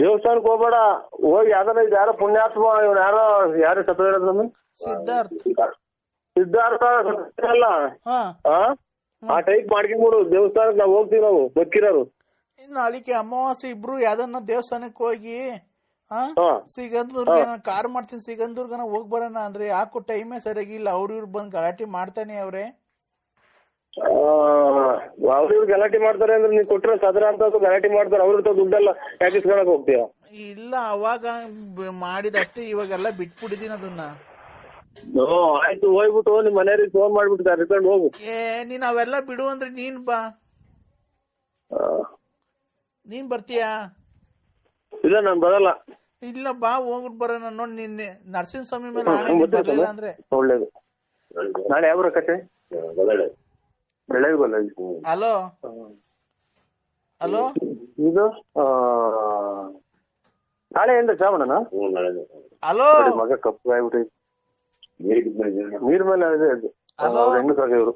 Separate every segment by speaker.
Speaker 1: ದೇವಸ್ಥಾನಕ್ಕೆ ಹೋಗ್ಬೇಡ. ಹೋಗಿ ಯಾವ್ದಾರ ಇದು ಯಾರೋ ಪುಣ್ಯಾತ್ಮ ಇವ್ನು ಯಾರೋ ಯಾರು ಸತ್ತ
Speaker 2: ಸಿದ್ಧಾರ್ಥ್.
Speaker 1: ಸಿದ್ಧಾರ್ಥ ಅಲ್ಲ. ಆ? ಟೈಪ್ ಮಾಡ್ಕೊಂಡ್ಬಿಡು ದೇವಸ್ಥಾನಕ್ಕೆ ನಾವು ಹೋಗ್ತೀವಿ ನಾವು ಬದುಕಿರೋರು
Speaker 2: ನಾಳಿಕೆ ಅಮಾವಾಸ್ಯೆ ಇಬ್ರು ಯಾವ್ದನ್ನ ದೇವಸ್ಥಾನಕ್ಕೆ ಹೋಗಿ ಸಿಗಂದೂರ್ಗೆ ನಾನು ಕಾರ್ ಮಾಡ್ತೀನಿ ಸಿಗಂದೂರ್ಗನ ಹೋಗ್ ಬರೋಣ ಅಂದ್ರೆ ಯಾಕೋ ಟೈಮೇ ಸರಿಯಾಗಿಲ್ಲ ಅವ್ರ ಇವ್ರು ಬಂದು ಗಲಾಟೆ ಮಾಡ್ತಾನೆ ಅವ್ರೆ.
Speaker 1: ಅವ್ರು ಗಲಾಟಿ ಮಾಡ್ತಾರೆ ಅಂದ್ರೆ ನೀನ್ ಕೊಟ್ಟರೆ ಸದರ ಅಂತ ಗಲಾಟೆ ಮಾಡ್ತಾರೆ. ಅವ್ರ ಹತ್ರ ದುಡ್ಡೆಲ್ಲ ಯಾಕೆ ಇಸ್ಕೊಳಕ್ ಹೋಗ್ತೀಯ?
Speaker 2: ಇಲ್ಲ ಅವಾಗ ಮಾಡಿದಷ್ಟು ಇವಾಗೆಲ್ಲ ಬಿಟ್ಬಿಟ್ಟಿದೀನಿ ಅದನ್ನ.
Speaker 1: ಓ ಆಯ್ತು ಹೋಗ್ಬಿಟ್ಟು ನಿಮ್ ಮನೆಯವ್ರಿಗೆ ಫೋನ್ ಮಾಡ್ಬಿಟ್ಟು ರಿಟರ್ನ್ ಹೋಗು.
Speaker 2: ಏ ನೀನ್ ಅವೆಲ್ಲ ಬಿಡು ಅಂದ್ರೆ ನೀನ್ ಬಾ.
Speaker 1: ಆ,
Speaker 2: ನೀನ್ ಬರ್ತೀಯಾ?
Speaker 1: ಇಲ್ಲ ನಾನ್ ಬರಲ್ಲ.
Speaker 2: ಇಲ್ಲ ಬಾ ಹೋಗ್ಬಿಟ್ಟು ಬರೋಣ ನೋಡಿ ನಿನ್ನೆ. ಮೇಲೆ ಆಣೆ
Speaker 1: ಗೊತ್ತಾಯ್ತು
Speaker 2: ಬರ್ಲಿಲ್ಲ
Speaker 1: ಅಲ್ಲ?
Speaker 2: ಅಂದ್ರೆ.
Speaker 1: ಒಳ್ಳೇದು. ನಾಳೆ ಯಾವ ಕತೆ? ಬೆಳಗ್ಗೆ ಬಲ್ಲ
Speaker 2: ಹಲೋ ಹಲೋ
Speaker 1: ಇದು ಆ, ನಾಳೆ ಏನ್ರಿ ಶ್ರಾವಣನ?
Speaker 2: ಹಲೋ
Speaker 1: ಮಗ ಕಪ್ಪು ಆಗ್ಬಿಟ್ಟೈತಿ ನೀರ್ ಮೇಲೆ ಅದೇ ಅದು.
Speaker 2: ಹಲೋ?
Speaker 1: ಅವ್ರ ಹೆಂಗಸ್ರಾಗ ಇವ್ರು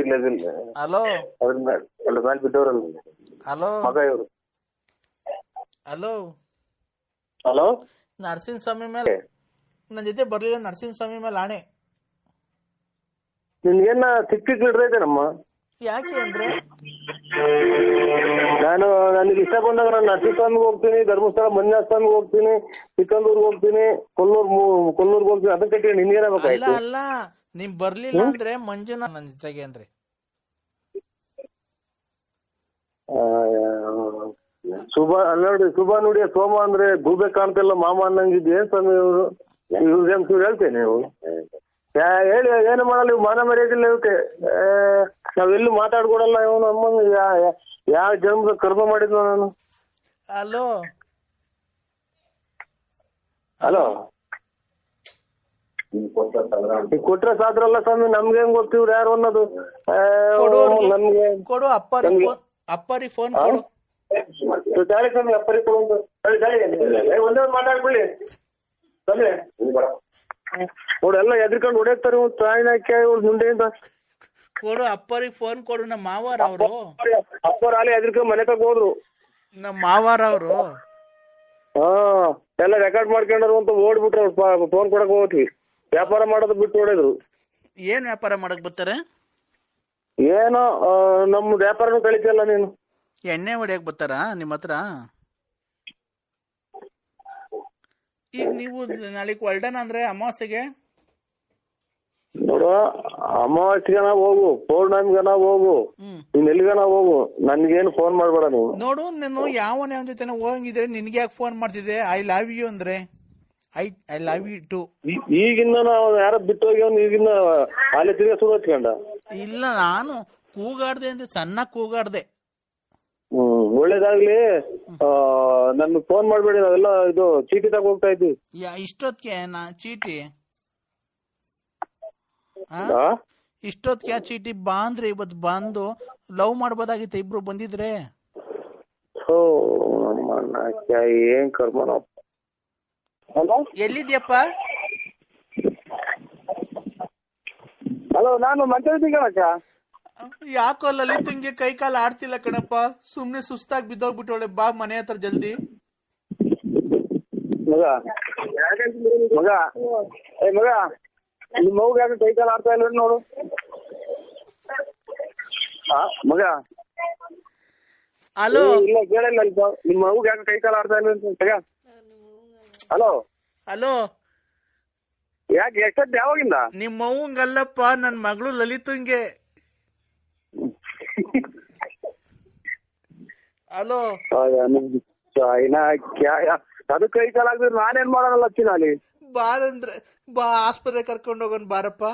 Speaker 1: ಇಲ್ಲ ಇದಿಲ್ಲ
Speaker 2: ಹಲೋ
Speaker 1: ಅದ್ರ ಮೇಲೆ ಅದ್ರ ಮೇಲೆ ಬಿದ್ದವ್ರಲ್ಲ.
Speaker 2: ಹಲೋ
Speaker 1: ಮಗ ಇವ್ರು.
Speaker 2: ಹಲೋ
Speaker 1: ಹಲೋ
Speaker 2: ನರಸಿಂಹಸ್ವಾಮಿ ಮೇಲೆ ನನ್ನ ಜೊತೆ ಬರ್ಲಿಲ್ಲ ನರಸಿಂಹಸ್ವಾಮಿ ಮೇಲೆ ಆಣೆ.
Speaker 1: ನಿನ್ಗೇನ ಸಿಕ್ ಸಿಕ್ ಹಿಡ್ದೈತೇನಮ್ಮ
Speaker 2: ಯಾಕೆ ಅಂದ್ರೆ?
Speaker 1: ನಾನು ನನಗೆ ಇಷ್ಟ ಬಂದಾಗ ನಾನು ನರಸಿಂಹಸ್ವಾಮಿಗೆ ಹೋಗ್ತೀನಿ ಧರ್ಮಸ್ಥಳ ಮಂಜುನಾಥಸ್ವಾಮಿಗೆ ಹೋಗ್ತೀನಿ ಚಿಕ್ಕಂದೂರ್ಗೆ ಹೋಗ್ತೀನಿ ಕೊಲ್ಲೂರ್ ಕೊಲ್ಲೂರ್ಗೆ ಹೋಗ್ತೀನಿ ಅದಕ್ಕೆ
Speaker 2: ಕಟ್ಟಿ
Speaker 1: ನಿನ್ಗೇನಾಗಬೇಕಾಯ್ತು
Speaker 2: ಅಲ್ಲ ನಿಮ್ ಬರ್ಲಿಲ್ಲ ಅಂದ್ರೆ ಮಂಜುನಾಥ್ ನನ್ನ ಜೊತೆಗೆ ಅಂದ್ರೆ.
Speaker 1: ಶುಭ ಅಲ್ಲ ನೋಡಿ ಶುಭ ನೋಡಿ ಸೋಮ ಅಂದ್ರೆ ಗೂಬೆ ಕಾಣ್ತಿಲ್ಲ ಮಾಮ ಅನ್ನಂಗಿದ್ ಏನ್ ಸ್ವಾಮಿ ಇವರು ಹೇಳ್ತೇನೆ ನೀವು? ಹೇಳಿ ಏನು ಮಾಡಲ್ಲ ಇವ್ ಮಾನ ಮರ್ಯಾದಿಲ್ಲ ಇವಕ್ಕೆ. ನಾವ್ ನಾವೆಲ್ಲೂ ಮಾತಾಡ್ಕೊಡಲ್ಲ ಇವನು ಅಮ್ಮನ ಯಾವ ಜನ್ಮದ ಕರ್ಮ ಮಾಡಿದ್ನು ನಾನು?
Speaker 2: ಹಲೋ?
Speaker 1: ಹಲೋ? ಕೊಟ್ರೆ ಸಾದ್ರಲ್ಲ ಸ್ವಾಮಿ ನಮ್ಗೆ ಹೆಂಗ್ ಗೊತ್ತಿವ್ರು ಯಾರು ಅನ್ನೋದು. ನಮ್ಗೆ
Speaker 2: ಕೊಡು ಅಪ್ಪರಿ ಫೋನ್ ಅಪ್ಪರಿ ಫೋನ್ ಕೊಡು.
Speaker 1: ಸ್ವಾಮಿ ಅಪ್ಪರಿ ಕೊಡು. ಒಂದು ಮಾತಾಡ್ಬಿಡಿ ಸ್ವಾಮಿ. ಎಲ್ಲ ಎದ್ರಿಕೊಂಡು ಹೊಡೆಯುತ್ತಾರೆ ಇವ್ರು ತಾಯಿನ ಮುಂದೆ ಇವ್ರು ಮುಂದೆಯಿಂದ
Speaker 2: ಕೊಡು ಅಪ್ಪರಿಗೆ ಫೋನ್ ಕೊಡು ನಮ್ಮ ಮಾವಾರ ಅವರು.
Speaker 1: ಅಪ್ಪರ ಅಲ್ಲಿ ಎದ್ರಿಕೊಂಡು ಮನೆ ತಗ ಹೋದ್ರು.
Speaker 2: ನಮ್ಮ ಮಾವಾರ ಅವರು.
Speaker 1: ಹಾ ಎಲ್ಲ ರೆಕಾರ್ಡ್ ಮಾಡ್ಕೊಂಡ್ರು ಅಂತ ಓಡ್ಬಿಟ್ರು ಅವ್ರು ಫೋನ್ ಕೊಡಕ್ ಹೋಗ್ತೀವಿ. ವ್ಯಾಪಾರ ಮಾಡೋದು ಬಿಟ್ಟು ಹೊಡೆದ್ರು.
Speaker 2: ಏನ್ ವ್ಯಾಪಾರ ಮಾಡಕ್ ಬರ್ತಾರೆ?
Speaker 1: ಏನೋ ನಮ್ಮ ವ್ಯಾಪಾರನೂ ಅಲ್ಲ ನೀನು.
Speaker 2: ಎಣ್ಣೆ ಹೊಡಿಯಕ್ ಬರ್ತಾರ ನಿಮ್ಮ ಹತ್ರ? ಈಗ ನೀವು ನಾಳೆ ಹೊಲ್ಡನ ಅಂದ್ರೆ ಅಮಾವಾಸ್ಯೆಗೆ?
Speaker 1: ಅಮಾವಾಸ್ಯೆಗನ ಹೋಗು. ಪೌರ್ಣಮಿಗನ ಹೋಗು. ನೀನ್ ಎಲ್ಲಿಗನ ಹೋಗು. ನನ್ಗೇನು ಫೋನ್ ಮಾಡ್ಬೇಡ ನೀವು.
Speaker 2: ನೋಡು ನಾನು ಯಾವನೇ ಅವನ ಜೊತೆ ಹೋಗಂಗಿದ್ರೆ ನಿನ್ಗೆ ಯಾಕೆ ಫೋನ್ ಮಾಡ್ತಿದ್ದೆ? ಐ ಲವ್ ಯು ಅಂದ್ರೆ. I I love you too
Speaker 1: ಈಗಿಂದ ನಾವು ಯಾರೋ ಬಿಟ್ಟು ಹೋಗ್ಯವನು ಈಗಿಂದ ಅಲ್ಲಿ ತಿರ್ಗ ಸುಡು ಹಚ್ಕೊಂಡ?
Speaker 2: ಇಲ್ಲ ನಾನು ಕೂಗಾಡ್ದೆ ಅಂದ್ರೆ ಸಣ್ಣ ಕೂಗಾಡ್ದೆ.
Speaker 1: ಹ್ಮ್ ಒಳ್ಳೇದಾಗ್ಲಿ. ನನ್ಗೆ ಫೋನ್ ಮಾಡ್ಬೇಡಿ ನಾವೆಲ್ಲ ಇದು ಚೀಟಿ ತಗ ಹೋಗ್ತಾ ಇದ್ವಿ
Speaker 2: ಯಾ ಇಷ್ಟೊತ್ತಿಗೆ ನಾ ಚೀಟಿ? ಆ? ಕ್ಯಾಚ್ ಇಟ್ಟಿ ಬಾ ಅಂದ್ರೆ ಇವತ್ ಬಂದು ಲವ್ ಮಾಡ್ಬೋದಾಗಿತ್ತು ಇಬ್ರು ಬಂದಿದ್ರೆ.
Speaker 1: ಓ ನಮ್ಮ ಅಣ್ಣ, ಏನ್ ಕರ್ಮನ? ಹಲೋ?
Speaker 2: ಎಲ್ಲಿದ್ಯಪ್ಪ?
Speaker 1: ಹಲೋ ನಾನು ಮಾತಾಡ್ತೀನಿ ಕಣಕ್ಕ
Speaker 2: ಯಾಕೋ ಲಲಿತಂಗೆ ಕೈ ಕಾಲು ಆಡ್ತಿಲ್ಲ ಕಣಪ್ಪ. ಸುಮ್ನೆ ಸುಸ್ತಾಗಿ ಬಿದ್ದೋಗ್ಬಿಟ್ಟವಳೆ. ಬಾ ಮನೆ ಹತ್ರ ಜಲ್ದಿ.
Speaker 1: ಮಗ? ಮಗ? ಏ ಮಗ? ನಿಮ್ಮ ಮಗು ಯಾಕೆ ಕೈ ಕಾಲು ಆಡ್ತಾ ಇಲ್ಲ ನೋಡು? ಹಾ ಮಗ?
Speaker 2: ಹಲೋ?
Speaker 1: ಇಲ್ಲ ಕೇಳಿಲ್ಲ ಅಲ್ಪ. ನಿಮ್ಮ ಮಗು ಯಾಕೆ ಕೈ ಕಾಲು ಆಡ್ತಾ ಇಲ್ಲ ಮಗ ಹಲೋ?
Speaker 2: ಹಲೋ?
Speaker 1: ಯಾಕೆ ಎಷ್ಟೊತ್ತು ಯಾವಾಗಿಂದ?
Speaker 2: ನಿಮ್ಮ ಅಲ್ಲಪ್ಪ ನನ್ ಮಗಳು ಲಲಿತಂಗೆ ಹಲೋ?
Speaker 1: ಚಾಯ್ನಾ ಕ್ಯಾಯ ಅದು ಕೈ ಕಾಲು ಆಗಿದ್ರೆ ನಾನೇನ್ ಮಾಡೋಣಲ್ಲ ಹಚ್ಚಿನ ಅಲ್ಲಿ
Speaker 2: ಬಾರಂದ್ರೆ ಬಾ ಆಸ್ಪತ್ರೆ ಕರ್ಕೊಂಡು ಹೋಗೋಣ ಬಾರಪ್ಪ.